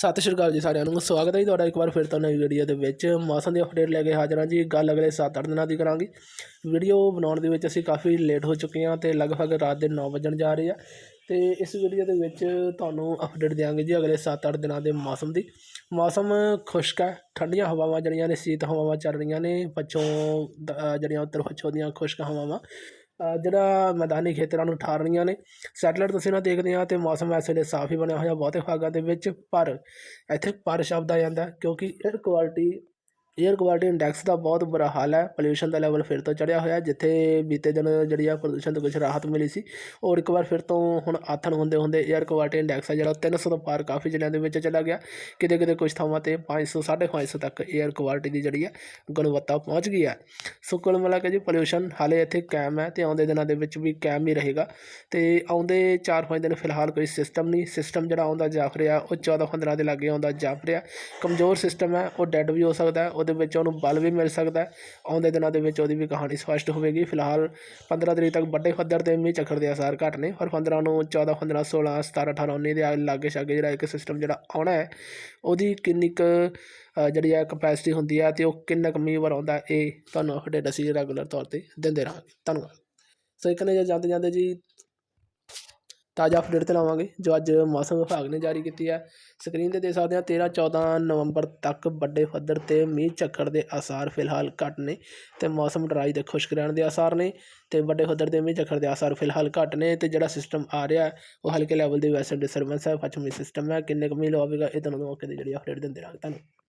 ਸਤਿ ਸ਼੍ਰੀ ਅਕਾਲ ਜੀ ਸਾਰਿਆਂ ਨੂੰ। ਸਵਾਗਤ ਹੈ ਜੀ ਤੁਹਾਡਾ ਇੱਕ ਵਾਰ ਫਿਰ ਤੋਂ ਨਵੀਂ ਵੀਡੀਓ ਦੇ ਵਿੱਚ। ਮੌਸਮ ਦੀ ਅਪਡੇਟ ਲੈ ਕੇ ਹਾਜ਼ਰ ਹਾਂ ਜੀ। ਗੱਲ ਅਗਲੇ 7-8 ਦਿਨਾਂ ਦੀ ਕਰਾਂਗੇ। ਵੀਡੀਓ ਬਣਾਉਣ ਦੇ ਵਿੱਚ ਅਸੀਂ ਕਾਫੀ ਲੇਟ ਹੋ ਚੁੱਕੇ ਹਾਂ ਤੇ ਲਗਭਗ ਰਾਤ ਦੇ 9 ਵਜਣ ਜਾ ਰਹੇ ਆ। ਤੇ ਇਸ ਵੀਡੀਓ ਦੇ ਵਿੱਚ ਤੁਹਾਨੂੰ ਅਪਡੇਟ ਦਿਆਂਗੇ ਜੀ ਅਗਲੇ 7-8 ਦਿਨਾਂ ਦੇ ਮੌਸਮ ਦੀ। ਮੌਸਮ ਖੁਸ਼ਕ ਹੈ। ਠੰਡੀਆਂ ਹਵਾਵਾਂ ਜਿਹੜੀਆਂ ਨੇ, ਸੀਤ ਹਵਾਵਾਂ ਚੱਲ ਰਹੀਆਂ ਨੇ। ਪੱਛੋਂ ਦ- ਜਿਹੜੀਆਂ ਉੱਤਰ ਪੱਛੋਂ ਦੀਆਂ ਖੁਸ਼ਕ ਹਵਾਵਾਂ। ਜਿਹੜਾ ਮੈਦਾਨੀ ਖੇਤਰਾਂ ਨੂੰ ਠਾਰ ਰਹੀਆਂ ਨੇ, ਸੈਟਲਾਈਟ ਤਸਵੀਰਾਂ ਦੇਖਦੇ ਹਾਂ ਤਾਂ ਮੌਸਮ ਇਸ ਵੇਲੇ ਸਾਫ਼ ਹੀ ਬਣਿਆ ਹੋਇਆ ਬਹੁਤੇ ਭਾਗਾਂ ਦੇ ਵਿੱਚ, ਪਰ ਇੱਥੇ ਪਰ ਸ਼ਬਦ ਆ ਜਾਂਦਾ ਕਿਉਂਕਿ air quality air quality index ਦਾ ਬਹੁਤ ਬੁਰਾ ਹਾਲ ਹੈ ਪੋਲੂਸ਼ਨ ਦਾ ਲੈਵਲ ਫਿਰ ਤੋਂ ਚੜਿਆ ਹੋਇਆ ਜਿੱਥੇ ਬੀਤੇ ਦਿਨ ਜਿਹੜੀ ਆ ਪ੍ਰਦੂਸ਼ਣ ਤੋਂ ਕੁਝ ਰਾਹਤ ਮਿਲੀ ਸੀ, ਔਰ ਇੱਕ ਵਾਰ ਫਿਰ ਤੋਂ ਹੁਣ ਆਥਣ ਹੁੰਦੇ ਹੁੰਦੇ ਏਅਰ ਕੁਆਲਿਟੀ ਇੰਡੈਕਸ ਆ ਜਿਹੜਾ 300 ਤੋਂ ਪਾਰ ਕਾਫੀ ਜ਼ਿਲ੍ਹਿਆਂ ਦੇ ਵਿੱਚ ਚਲਾ ਗਿਆ ਕਿਤੇ ਕਿਤੇ ਕੁਝ ਥਾਵਾਂ ਤੇ 500 550 ਤੱਕ ਏਅਰ ਕੁਆਲਿਟੀ ਦੀ ਜਿਹੜੀ ਆ ਗੁਣਵੱਤਾ ਪਹੁੰਚ ਗਈ ਹੈ। ਸੋ ਕੁੱਲ ਮਿਲਾ ਕੇ ਜੀ ਪੋਲਿਊਸ਼ਨ ਹਾਲੇ ਇੱਥੇ ਕਾਇਮ ਹੈ ਤੇ ਆਉਂਦੇ ਦਿਨਾਂ ਦੇ ਵਿੱਚ ਵੀ ਕਾਇਮ ਹੀ ਰਹੇਗਾ। ਤੇ ਆਉਂਦੇ 4-5 ਦਿਨ ਫਿਲਹਾਲ ਕੋਈ ਸਿਸਟਮ ਨਹੀਂ ਸਿਸਟਮ ਜਿਹੜਾ ਆਉਂਦਾ ਜਾਫ ਰਿਹਾ ਉਹ 14-15 ਦੇ ਲਾਗੇ ਆਉਂਦਾ ਜਾਫ ਰਿਹਾ ਕਮਜ਼ੋਰ ਸਿਸਟਮ ਹੈ, ਉਹ ਡੈੱਡ ਵੀ ਹੋ ਸਕਦਾ ਹੈ, ਉਹਦੇ ਵਿੱਚ ਉਹਨੂੰ ਬਲ ਵੀ ਮਿਲ ਸਕਦਾ ਹੈ। ਆਉਂਦੇ ਦਿਨਾਂ ਦੇ ਵਿੱਚ ਉਹਦੀ ਵੀ ਕਹਾਣੀ ਸਪਸ਼ਟ ਹੋਵੇਗੀ। ਫਿਲਹਾਲ 15 ਤਰੀਕ ਤੱਕ ਵੱਡੇ ਪੱਧਰ ਤੇ ਮੀਂਹ ਚੱਕਰ ਦੇ ਅਸਾਰ ਘੱਟ ਨੇ, ਪਰ 15 ਨੂੰ 14 15 16 17 18 19 ਦੇ ਲਾਗੇ ਛਾਗੇ ਜਿਹੜਾ ਇੱਕ ਸਿਸਟਮ ਜਿਹੜਾ ਆਉਣਾ ਹੈ, ਉਹਦੀ ਕਿੰਨੀ ਕੁ ਜਿਹੜੀ ਹੈ ਕਪੈਸਿਟੀ ਹੁੰਦੀ ਹੈ ਤੇ ਉਹ ਕਿੰਨਾ ਕੁ ਮੀਂਹ ਵਰ ਆਉਂਦਾ ਇਹ ਤੁਹਾਨੂੰ ਅਪਡੇਟ ਅਸੀਂ ਰੈਗੂਲਰ ਤੌਰ ਤੇ ਦਿੰਦੇ ਰਹਾਂਗੇ। ਧੰਨਵਾਦ। ਸੋ ਇੱਕ ਨੇ ਜੇ ਜਾਂਦੇ ਜਾਂਦੇ ਜੀ ਤਾਜ਼ਾ ਅਪਡੇਟ ਤੇ ਲਾਵਾਂਗੇ, ਜੋ ਅੱਜ ਮੌਸਮ ਵਿਭਾਗ ਨੇ ਜਾਰੀ ਕੀਤੀ ਹੈ। ਸਕਰੀਨ ਤੇ ਦੇਖ ਸਕਦੇ ਹਾਂ 13 14 ਨਵੰਬਰ ਤੱਕ ਵੱਡੇ ਪੱਧਰ ਤੇ ਮੀਂਹ ਝੱਖੜ ਦੇ ਆਸਾਰ ਫਿਲਹਾਲ ਘੱਟ ਨੇ ਤੇ ਮੌਸਮ ਡਰਾਈ ਤੇ ਖੁਸ਼ਕ ਰਹਿਣ ਦੇ ਆਸਾਰ ਨੇ ਤੇ ਵੱਡੇ ਪੱਧਰ ਤੇ ਮੀਂਹ ਝੱਖੜ ਦੇ ਆਸਾਰ ਫਿਲਹਾਲ ਘੱਟ ਨੇ ਤੇ ਜਿਹੜਾ ਸਿਸਟਮ ਆ ਰਿਹਾ ਉਹ ਹਲਕੇ ਲੈਵਲ ਦੀ ਵੈਸਟਰਨ ਡਿਸਟਰਬੈਂਸ ਹੈ, ਪੱਛਮੀ ਸਿਸਟਮ ਹੈ। ਕਿੰਨੇ ਕੁ ਮੀਂਹ ਲਵਾਵੇਗਾ, ਇਹ ਤੁਹਾਨੂੰ ਮੌਕੇ ਤੇ ਜਿਹੜੀ ਅਪਡੇਟ ਦਿੰਦੇ ਰਹਾਂਗੇ। ਧੰਨਵਾਦ।